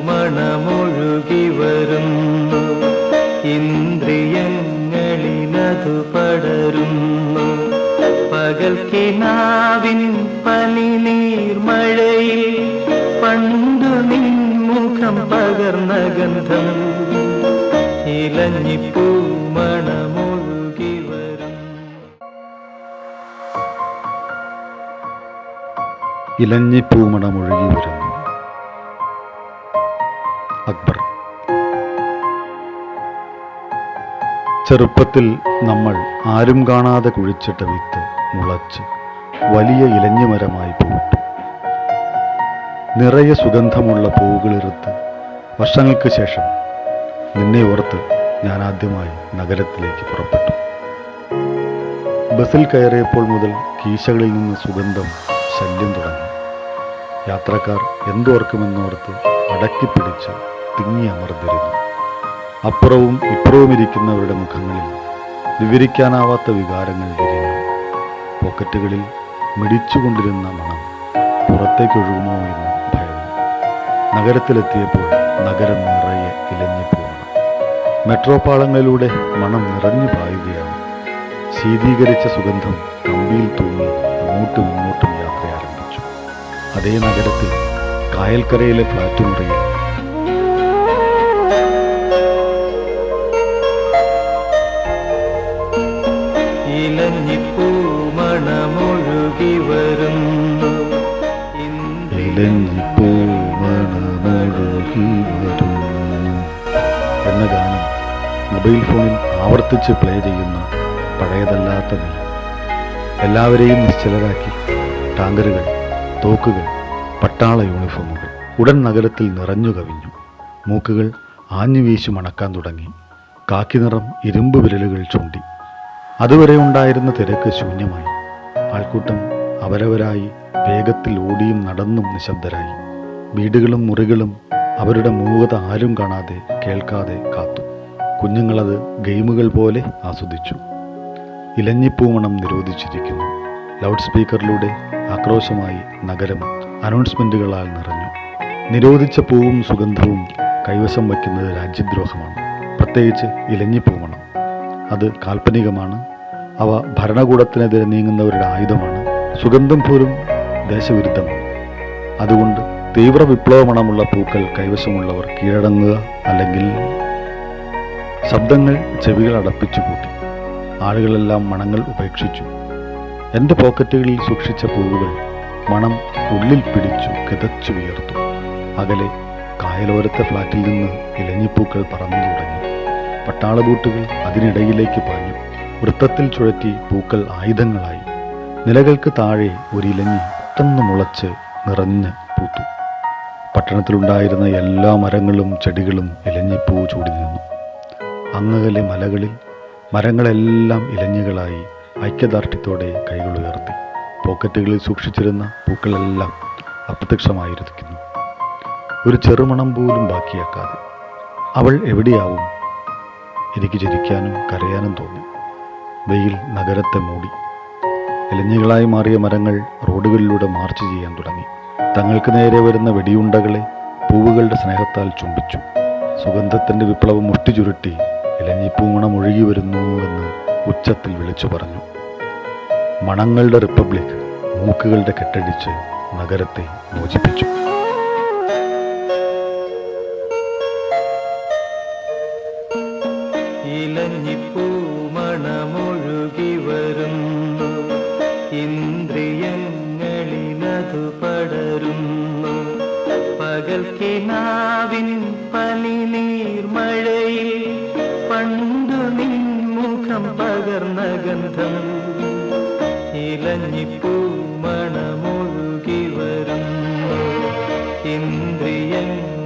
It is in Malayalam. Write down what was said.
ഇലഞ്ഞിപ്പൂമണമൊഴുകി വരുന്നു ഇന്ദ്രിയങ്ങളിലതു പടരുന്നു. പകൽ കിനാവിൻ പനിനീർമഴയിൽ പണ്ടു നിൻമുഖം പകർന്ന ഗന്ധം. ഇലഞ്ഞിപ്പൂമണമൊഴുകി വരുന്നു ഇലഞ്ഞിപ്പൂമണമൊഴുകി വരുന്നു അക്ബർ. ചെറുപ്പത്തിൽ നമ്മൾ ആരും കാണാതെ കുഴിച്ചിട്ട വിത്ത് മുളച്ച് വലിയ ഇലഞ്ഞിമരമായി പൂവിട്ടു. നിറയെ സുഗന്ധമുള്ള പൂവുകളിറുത്ത് വർഷങ്ങൾക്ക് ശേഷം നിന്നെ ഓർത്ത് ഞാൻ ആദ്യമായി നഗരത്തിലേക്ക് പുറപ്പെട്ടു. ബസ്സിൽ കയറിയപ്പോൾ മുതൽ കീശകളിൽ നിന്ന് സുഗന്ധം ശല്യം തുടങ്ങി. യാത്രക്കാർ എന്തോർക്കുമെന്നോർത്ത് അടക്കിപ്പിടിച്ച് തിങ്ങി അമർന്നിരുന്നു അപ്പുറവും ഇപ്പുറവും ഇരിക്കുന്നവരുടെ മുഖങ്ങളിൽ വിവരിക്കാനാവാത്ത വികാരങ്ങൾ വിരിഞ്ഞു. പോക്കറ്റുകളിൽ മിടിച്ചുകൊണ്ടിരുന്ന മണം പുറത്തേക്കൊഴുകുമോ എന്ന് ഭയന്നു നഗരത്തിലെത്തിയപ്പോൾ നഗരം നിറയെ ഇലഞ്ഞിപ്പോകണം മെട്രോ പാളങ്ങളിലൂടെ മണം നിറഞ്ഞു പായുകയാണ്. ശീതീകരിച്ച സുഗന്ധം കമ്പിയിൽ തൂങ്ങി അങ്ങോട്ടും ഇങ്ങോട്ടും യാത്ര ആരംഭിച്ചു അതേ നഗരത്തിൽ കായൽക്കരയിലെ ഫ്ലാറ്റ് മുറിയിൽ എന്ന ഗാനം മൊബൈൽ ഫോണിൽ ആവർത്തിച്ച് പ്ലേ ചെയ്യുന്ന പഴയതല്ലാത്ത നില എല്ലാവരെയും നിശ്ചലരാക്കി. ടാങ്കറുകൾ തോക്കുകൾ പട്ടാള യൂണിഫോമുകൾ ഉടൻ നഗരത്തിൽ നിറഞ്ഞു കവിഞ്ഞു. മൂക്കുകൾ ആഞ്ഞു വീശു മണക്കാൻ തുടങ്ങി. കാക്കി നിറം ഇരുമ്പ് വിരലുകൾ ചൂണ്ടി. അതുവരെ ഉണ്ടായിരുന്ന തിരക്ക് ശൂന്യമായി. ആൾക്കൂട്ടം അവരവരായി വേഗത്തിൽ ഓടിയും നടന്നും നിശബ്ദരായി. വീടുകളും മുറികളും അവരുടെ മൂകത ആരും കാണാതെ കേൾക്കാതെ കാത്തു. കുഞ്ഞുങ്ങളത് ഗെയിമുകൾ പോലെ ആസ്വദിച്ചു. ഇലഞ്ഞിപ്പൂമണം നിരോധിച്ചിരിക്കുന്നു. ലൗഡ് സ്പീക്കറിലൂടെ ആക്രോശമായി നഗരം അനൗൺസ്മെന്റുകളാൽ നിറഞ്ഞു. നിരോധിച്ച പൂവും സുഗന്ധവും കൈവശം വയ്ക്കുന്നത് രാജ്യദ്രോഹമാണ്. പ്രത്യേകിച്ച് ഇലഞ്ഞിപ്പൂമണം. അത് കാൽപ്പനികമാണ്. അവ ഭരണകൂടത്തിനെതിരെ നീങ്ങുന്നവരുടെ ആയുധമാണ്. സുഗന്ധം പോലും ദേശവിരുദ്ധമാണ് അതുകൊണ്ട് തീവ്ര വിപ്ലവമണമുള്ള പൂക്കൾ കൈവശമുള്ളവർ കീഴടങ്ങുക അല്ലെങ്കിൽ ശബ്ദങ്ങൾ ചെവികൾ അടപ്പിച്ചു പൂട്ടി. ആളുകളെല്ലാം മണങ്ങൾ ഉപേക്ഷിച്ചു. എന്റെ പോക്കറ്റുകളിൽ സൂക്ഷിച്ച പൂവുകൾ മണം ഉള്ളിൽ പിടിച്ചു കിതച്ചു വിയർത്തു. അകലെ കായലോരത്തെ ഫ്ലാറ്റിൽ നിന്ന് ഇലഞ്ഞിപ്പൂക്കൾ പറന്നു തുടങ്ങി. പട്ടാള ബൂട്ടുകൾ അതിനിടയിലേക്ക് പാഞ്ഞു. വൃത്തത്തിൽ ചുഴറ്റി പൂക്കൾ ആയുധങ്ങളായി. നിലകൾക്ക് താഴെ ഒരു ഇലഞ്ഞി പെട്ടെന്ന് മുളച്ച് നിറഞ്ഞ് പൂത്തു. പട്ടണത്തിലുണ്ടായിരുന്ന എല്ലാ മരങ്ങളും ചെടികളും ഇലഞ്ഞിപ്പൂ ചൂടി നിന്നു. അങ്ങകലെ മലകളിൽ മരങ്ങളെല്ലാം ഇലഞ്ഞുകളായി ഐക്യദാർഢ്യത്തോടെ കൈകൾ ഉയർത്തി. പോക്കറ്റുകളിൽ സൂക്ഷിച്ചിരുന്ന പൂക്കളെല്ലാം അപ്രത്യക്ഷമായിരിക്കുന്നു. ഒരു ചെറുമണം പോലും ബാക്കിയാക്കാതെ അവൾ എവിടെയാവും? എനിക്ക് ചിരിക്കാനും കരയാനും തോന്നി. വെയിൽ നഗരത്തെ മൂടി. ഇലഞ്ഞികളായി മാറിയ മരങ്ങൾ റോഡുകളിലൂടെ മാർച്ച് ചെയ്യാൻ തുടങ്ങി. തങ്ങൾക്ക് നേരെ വരുന്ന വെടിയുണ്ടകളെ പൂവുകളുടെ സ്നേഹത്താൽ ചുംബിച്ചു. സുഗന്ധത്തിന്റെ വിപ്ലവം മുഷ്ടി ചുരുട്ടി ഇലഞ്ഞിപ്പൂമണം ഒഴുകി വരുന്നു എന്ന് ഉച്ചത്തിൽ വിളിച്ചു പറഞ്ഞു. മണങ്ങളുടെ റിപ്പബ്ലിക് മൂക്കുകളുടെ കെട്ടടിച്ച് നഗരത്തെ മോചിപ്പിച്ചു. ഇലഞ്ഞിപ്പൂമണമൊഴുകി വരുന്നു. അത് പടരുന്നു. പകൽ കിനാവിൻ പനിനീർമഴയിൽ പണ്ടു നിൻമുഖം പകർന്ന ഗന്ധം. ഇലഞ്ഞിപ്പൂ മണമൊഴുകി വരുന്നു. ഇന്ദ്രിയങ്ങൾ